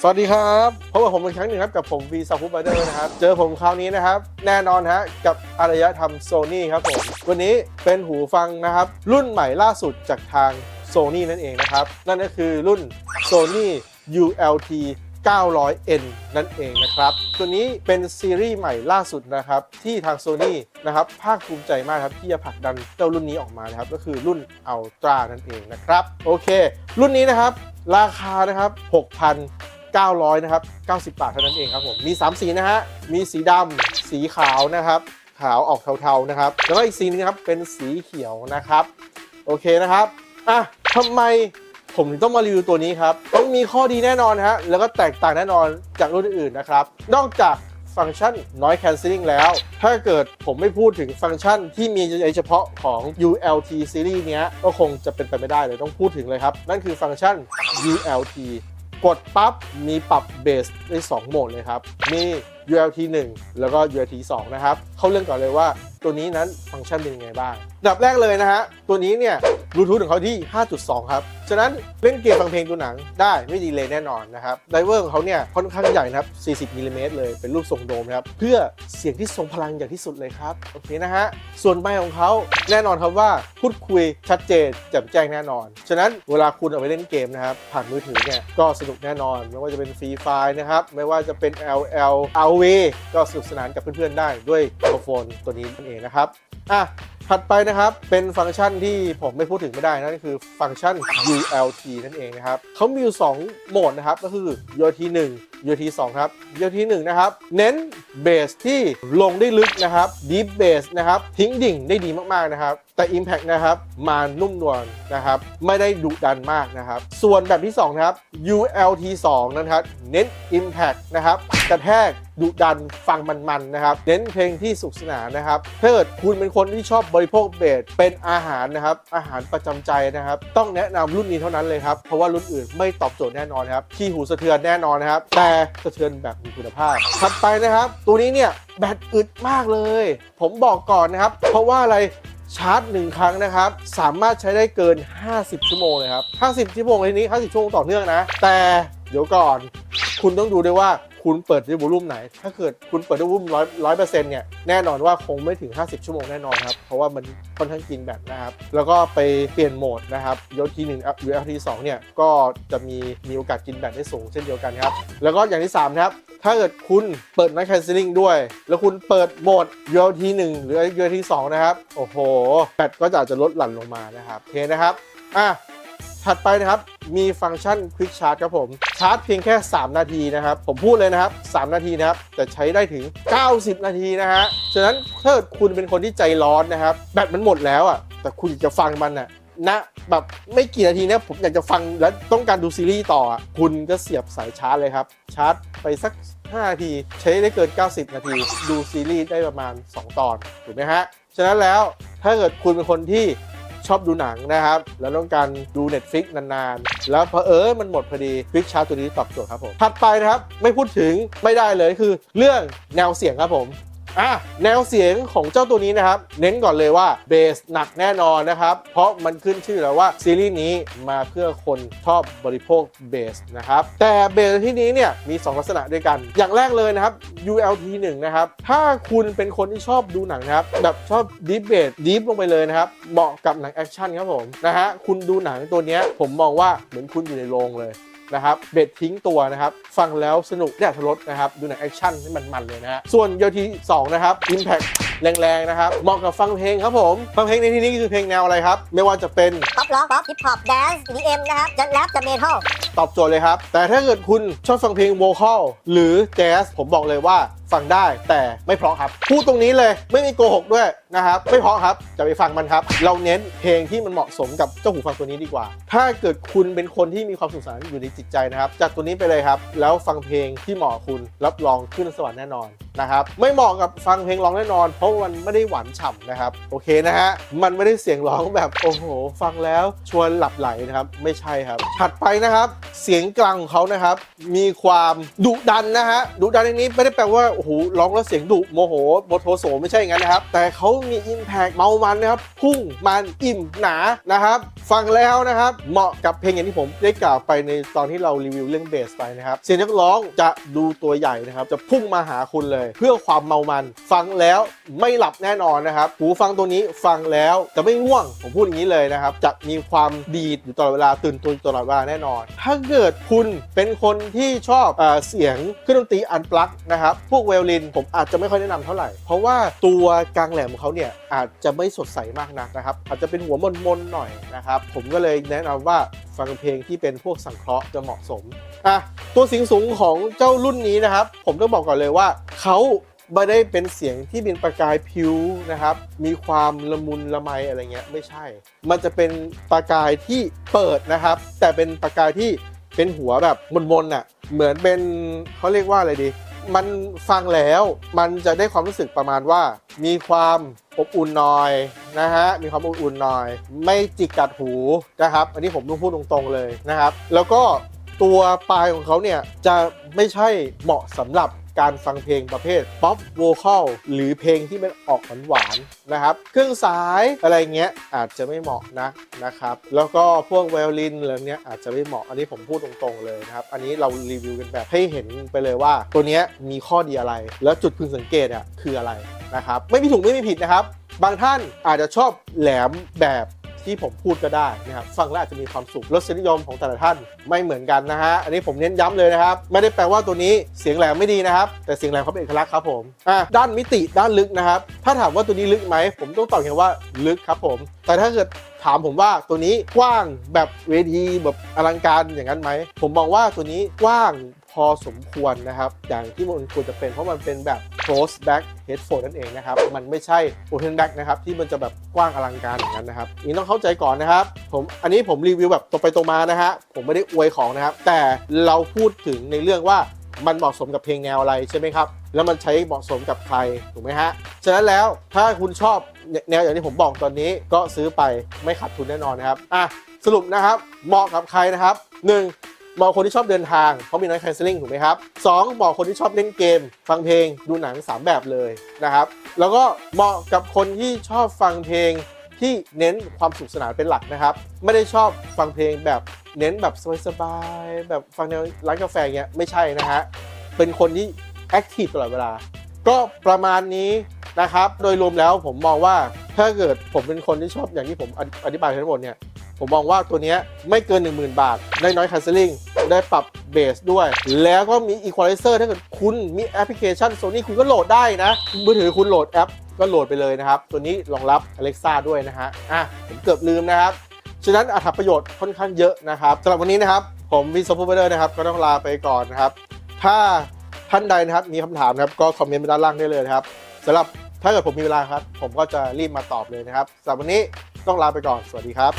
สวัสดีครับพบกับผมอีกครั้งหนึ่งครับกับผมวีซาคูบาเดอร์นะครับ เจอผมคราวนี้นะครับ แน่นอนฮะกับอารยธรรมโซนี่ครับผม วันนี้เป็นหูฟังนะครับ รุ่นใหม่ล่าสุดจากทางโซนี่นั่นเองนะครับ นั่นก็คือรุ่น Sony ULT 900N นั่นเองนะครับ ตัวนี้เป็นซีรีส์ใหม่ล่าสุดนะครับ ที่ทาง Sony นะครับภาคภูมิใจมากครับ ที่จะผลักดันเจ้ารุ่นนี้ออกมานะครับ ก็คือรุ่น Ultra นั่นเองนะครับ โอเค รุ่นนี้นะครับ ราคานะครับ 900นะครับ90 บาทเท่านั้นเองครับผมมี 3 สีนะฮะมีสีดำสีขาวนะครับ ขาวออกเทาๆนะครับ แล้วก็อีกสีนึงครับเป็นสีเขียวนะครับ โอเคนะครับอะทำไมผมถึงต้องมารีวิวตัวนี้ครับ ต้องมีข้อดีแน่นอนฮะแล้วก็แตกต่างแน่นอนจากรุ่นอื่นๆนะครับ นอกจากฟังก์ชัน noise cancelling แล้ว ถ้าเกิดผมไม่พูดถึงฟังก์ชันที่มีเฉพาะของ ULT series เนี้ยก็คงจะเป็นไปไม่ได้เลยต้องพูดถึงเลยครับ นั่นคือฟังก์ชัน ULT กดปั๊บมีปรับเบสได้2โหมดเลยครับ มี ULT 1 แล้วก็ ULT 2 นะครับ เข้าเรื่องก่อนเลยว่าตัวนี้นั้นฟังก์ชันเป็นยังไงบ้างดับแรกเลยนะฮะ ตัวนี้เนี่ยบลูทูธของเขาที่ 5.2 ครับ ฉะนั้นเล่นเกมฟังเพลงดูหนังได้ไม่ดีเลยแน่นอนนะครับไดเวอร์ของเขาเนี่ยค่อนข้างใหญ่นะครับ 40มิลลิเมตรเลย เป็นรูปทรงโดมครับ เพื่อเสียงที่ทรงพลังอย่างที่สุดเลยครับ โอเคนะฮะ ส่วนไมค์ของเขาแน่นอนครับว่าพูดคุยชัดเจนแจ่มแจ้งแน่นอน ฉะนั้นเวลาคุณเอาไปเล่นเกมนะครับผ่านมือถือเนี่ยก็สนุกแน่นอน ไม่ว่าจะเป็นฟรีไฟนะครับ ไม่ว่าจะเป็น LL RV ก็สนุกสนานกับเพื่อนๆได้ด้วยโมโครโฟนตัวนี้นั่นเองนะครับอะ ถัดไปนะครับ เป็นฟังก์ชันที่ผมไม่พูดถึงไม่ได้นั่นคือฟังก์ชัน ULT นั่นเองนะครับเขามีอยู่ 2 โหมดนะครับ ก็คือ ULT 1 ULT 2 ครับ ULT 1 นะครับ เน้นเบสที่ลงได้ลึกนะครับ Deep Bass นะครับ ทิ้งดิ่งได้ดีมาก ๆ นะครับ แต่ Impact นะครับมานุ่มนวลนะครับ ไม่ได้ดุดันมากนะครับ ส่วนแบบที่ 2 นะครับ ULT 2 นะครับ เน้น Impact นะครับกระแทกดุดันฟังมันๆนะครับ เน้นเพลงที่สุขสนานนะครับถ้าเกิดคุณเป็นคนที่ชอบบริโภคเบสเป็นอาหารนะครับอาหารประจำใจนะครับ ต้องแนะนำรุ่นนี้เท่านั้นเลยครับเพราะว่ารุ่นอื่นไม่ตอบโจทย์แน่นอนครับที่หูสะเทือนแน่นอนนะครับ แต่สะเทือนแบบมีคุณภาพถัดไปนะครับ ตัวนี้เนี่ยแบตอึดมากเลย ผมบอกก่อนนะครับ เพราะว่าอะไรชาร์จ 1 ครั้งนะครับ สามารถใช้ได้เกิน 50 ชั่วโมงเลยครับ 50 ชั่วโมงในนี้ 50 ชั่วโมงต่อเนื่องนะ แต่เดี๋ยวก่อน คุณต้องดูด้วยว่า คุณเปิดด้วยวอลุ่มไหน ถ้าเกิดคุณเปิดด้วยวอลุ่มร้อยร้อยเปอร์เซ็นต์เนี่ย แน่นอนว่าคงไม่ถึง 50 ชั่วโมงแน่นอนครับ เพราะว่ามันค่อนข้างกินแบตนะครับ แล้วก็ไปเปลี่ยนโหมดนะครับยทีหนึ่งหรือ LT สองเนี่ย ก็จะมีมีโอกาสกินแบตได้สูงเช่นเดียวกันครับ แล้วก็อย่างที่ 3 ครับ ถ้าเกิดคุณเปิด Night Cancelling ด้วย แล้วคุณเปิดโหมด ULT 1หรือ ULT 2นะครับ โอ้โห แบตก็จะอาจจะลดหลั่นลงมานะครับ โอเคนะครับ อะ ถัดไปนะครับ มีฟังก์ชัน Quick Charge ครับผม ชาร์จเพียงแค่ 3 นาทีนะครับ ผมพูดเลยนะครับ 3 นาทีนะครับ แต่ใช้ได้ถึง 90 นาทีนะฮะ ฉะนั้นถ้าเกิดคุณเป็นคนที่ใจร้อนนะครับ แบตมันหมดแล้วอะ แต่คุณอยากจะฟังมันอะณแบบไม่กี่นาทีเนะผมอยากจะฟังแล้วต้องการดูซีรีส์ต่อ คุณก็เสียบสายชาร์จเลยครับ ชาร์จไปสัก 5 นาที ใช้ได้เกิน 90 นาที ดูซีรีส์ได้ประมาณ 2 ตอน ถูกไหมฮะ ฉะนั้นแล้วถ้าเกิดคุณเป็นคนที่ ชอบดูหนังนะครับ แล้วต้องการดู Netflix นานๆ แล้วเพอเออมันหมดพอดีฟิกชาร์ตัวนี้ตอบโจทย์ครับผม ถัดไปนะครับ ไม่พูดถึงไม่ได้เลยคือเรื่องแนวเสียงครับผม อะแนวเสียงของเจ้าตัวนี้นะครับ เน้นก่อนเลยว่าเบสหนักแน่นอนนะครับ เพราะมันขึ้นชื่อแล้วว่าซีรีส์นี้มาเพื่อคนชอบบริโภคเบสนะครับ แต่เบสที่นี้เนี่ยมี 2 ลักษณะด้วยกัน อย่างแรกเลยนะครับ ULT 1นะครับ ถ้าคุณเป็นคนที่ชอบดูหนังนะครับ แบบชอบดีเบสดีฟลงไปเลยนะครับ เหมาะกับหนังแอคชั่นครับผมนะฮะคุณดูหนังตัวนี้ผมมองว่าเหมือนคุณอยู่ในโรงเลย นะครับเบ็ดทิ้งตัวนะครับฟังแล้วสนุกได้อัธรสนะครับดูหนังแอคชั่นให้มันๆเลยนะฮะส่วนโยที2นะครับ Impact แรงๆนะครับเหมาะกับฟังเพลงครับผมฟังเพลงในที่นี้คือเพลงแนวอะไรครับ ไม่ว่าจะเป็นป๊อปล็อกป๊อปฮิปฮอปแดนซ์ EDM นะครับจะแรปจะเมทัลตอบโจทย์เลยครับ แต่ถ้าเกิดคุณชอบฟังเพลงโวคอลหรือแจ๊สผมบอกเลยว่าฟังได้แต่ไม่เพราะครับ พูดตรงนี้เลยไม่มีโกหกด้วยนะครับไม่เพราะครับจะไปฟังมันครับ เราเน้นเพลงที่มันเหมาะสมกับเจ้าหูฟังตัวนี้ดีกว่า ถ้าเกิดคุณเป็นคนที่มีความสุขสันต์อยู่ในจิตใจนะครับจัดตัวนี้ไปเลยครับ แล้วฟังเพลงที่เหมาะคุณรับรองขึ้นสวรรค์แน่นอนนะครับไม่เหมาะกับฟังเพลงร้องแน่นอน เพราะมันไม่ได้หวานฉ่ำนะครับโอเคนะฮะมันไม่ได้เสียงร้องแบบโอ้โห ฟังแล้วชวนหลับไหลนะครับไม่ใช่ครับ ถัดไปนะครับ เสียงกลางของเขานะครับ มีความดุดันนะฮะดุดันในนี้ไม่ได้แปลว่าโอ้โหร้องแล้วเสียงดุโมโหโมโทโสไม่ใช่อย่างนั้นนะครับ แต่เขามี Impact เมามันนะครับพุ่งมันอิ่มหนานะครับฟังแล้วนะครับเหมาะกับเพลงอย่างที่ผมได้กล่าวไปในตอนที่เรารีวิวเรื่องเบสไปนะครับเสียงนักร้องจะดูตัวใหญ่นะครับจะพุ่งมาหาคุณเลย เพื่อความเมามัน ฟังแล้วไม่หลับแน่นอนนะครับหูฟังตัวนี้ฟังแล้วจะไม่ง่วงผมพูดอย่างนี้เลยนะครับจะมีความดีดอยู่ตลอดเวลาตื่นตัวตลอดเวลาแน่นอน ถ้าเกิดคุณเป็นคนที่ชอบเอเสียงเครื่องดนตรีอันปลั๊กนะครับพวกเวลลินผมอาจจะไม่ค่อยแนะนำเท่าไหร่ เพราะว่าตัวกลางแหลมของเขาเนี่ยอาจจะไม่สดใสมากนักนะครับ อาจจะเป็นหัวมนๆหน่อยนะครับ ผมก็เลยแนะนำว่าฟังเพลงที่เป็นพวกสังเคราะห์จะเหมาะสมอะตัวเสียงสูงของเจ้ารุ่นนี้นะครับ ผมต้องบอกก่อนเลยว่าเขาไม่ได้เป็นเสียงที่เป็นประกายผิวนะครับ มีความละมุนละไมอะไรเงี้ยไม่ใช่ มันจะเป็นประกายที่เปิดนะครับ แต่เป็นประกายที่เป็นหัวแบบมนๆน่ะ เหมือนเป็นเขาเรียกว่าอะไรดี มันฟังแล้วมันจะได้ความรู้สึกประมาณว่า มีความอบอุ่นหน่อยนะฮะมีความอบอุ่นหน่อย ไม่จิกกัดหูนะครับ อันนี้ผมต้องพูดตรงๆเลยนะครับ แล้วก็ตัวปลายของเขาเนี่ยจะไม่ใช่เหมาะสำหรับ การฟังเพลงประเภทป๊อปโวคอลหรือเพลงที่มันออกหวานๆนะครับ เครื่องสายอะไรเงี้ยอาจจะไม่เหมาะนะนะครับ แล้วก็พวกไวโอลินอะไรเนี้ยอาจจะไม่เหมาะอันนี้ผมพูดตรงๆเลยนะครับ อันนี้เรารีวิวกันแบบให้เห็นไปเลยว่า ตัวเนี้ยมีข้อดีอะไร แล้วจุดพึงสังเกตอะคืออะไรนะครับ ไม่มีถูกไม่มีผิดนะครับ บางท่านอาจจะชอบแหลมแบบ ที่ผมพูดก็ได้นะครับฟังแล้วอาจจะมีความสุขรสนิยมของแต่ละท่านไม่เหมือนกันนะฮะอันนี้ผมเน้นย้ำเลยนะครับ ไม่ได้แปลว่าตัวนี้เสียงแหลมไม่ดีนะครับ แต่เสียงแหลมเขาเป็นเอกลักษณ์ครับผมอะด้านมิติด้านลึกนะครับ ถ้าถามว่าตัวนี้ลึกไหมผมต้องตอบแค่ว่าลึกครับผม แต่ถ้าเกิดถามผมว่าตัวนี้กว้างแบบเวทีแบบอลังการอย่างนั้นไหมผมมองว่าตัวนี้กว้าง อสมควรนะครับ อย่างที่มันควรจะเป็นเพราะมันเป็นแบบ close back headphone นั่นเองนะครับ มันไม่ใช่ open back นะครับที่มันจะแบบกว้างอลังการอย่างนั้นนะครับนี่ต้องเข้าใจก่อนนะครับผมอันนี้ผมรีวิวแบบตรงไปตรงมานะฮะผมไม่ได้อวยของนะครับ แต่เราพูดถึงในเรื่องว่ามันเหมาะสมกับเพลงแนวอะไรใช่ไหมครับ แล้วมันใช้เหมาะสมกับใครถูกไหมฮะ ฉะนั้นแล้วถ้าคุณชอบแนวอย่างที่ผมบอกตอนนี้ก็ซื้อไปไม่ขาดทุนแน่นอนนะครับ อะสรุปนะครับเหมาะกับใครนะครับหนึ่ง มาะคนที่ชอบเดินทางเพราะมีน้อย canceling ถูกไหมครับสองเหมาะคนที่ชอบเล่นเกม ฟังเพลงดูหนัง 3 แบบเลยนะครับ แล้วก็เหมาะกับคนที่ชอบฟังเพลงที่เน้นความสุขสนานเป็นหลักนะครับ ไม่ได้ชอบฟังเพลงแบบเน้นแบบสบายๆแบบฟังในร้านกาแฟเงี้ยไม่ใช่นะฮะเป็นคนที่แอคทีฟตลอดเวลา ก็ประมาณนี้นะครับ โดยรวมแล้วผมมองว่าถ้าเกิดผมเป็นคนที่ชอบอย่างที่ผมอธิบายทั้งหมดเนี่ยผมมองว่าตัวนี้ไม่เกิน 10,000 บาทได้น้อยคันเซลลิ่ง ได้ปรับเบสด้วย แล้วก็มีอีควอไลเซอร์ถ้าเกิดคุณมีแอปพลิเคชัน Sony คุณก็โหลดได้นะ มือถือคุณโหลดแอปก็โหลดไปเลยนะครับ ตัวนี้รองรับ Alexa ด้วยนะฮะ อะ ผมเกือบลืมนะครับ ฉะนั้นอัตประโยชน์ค่อนข้างเยอะนะครับสำหรับวันนี้นะครับ ผมวิศวเบอร์นะครับ ก็ต้องลาไปก่อนนะครับ ถ้าท่านใดนะครับมีคำถามนะครับ ก็คอมเมนต์ไปด้านล่างได้เลยนะครับสำหรับถ้าเกิดผมมีเวลาครับ ผมก็จะรีบมาตอบเลยนะครับสำหรับวันนี้ต้องลาไปก่อน สวัสดีครับ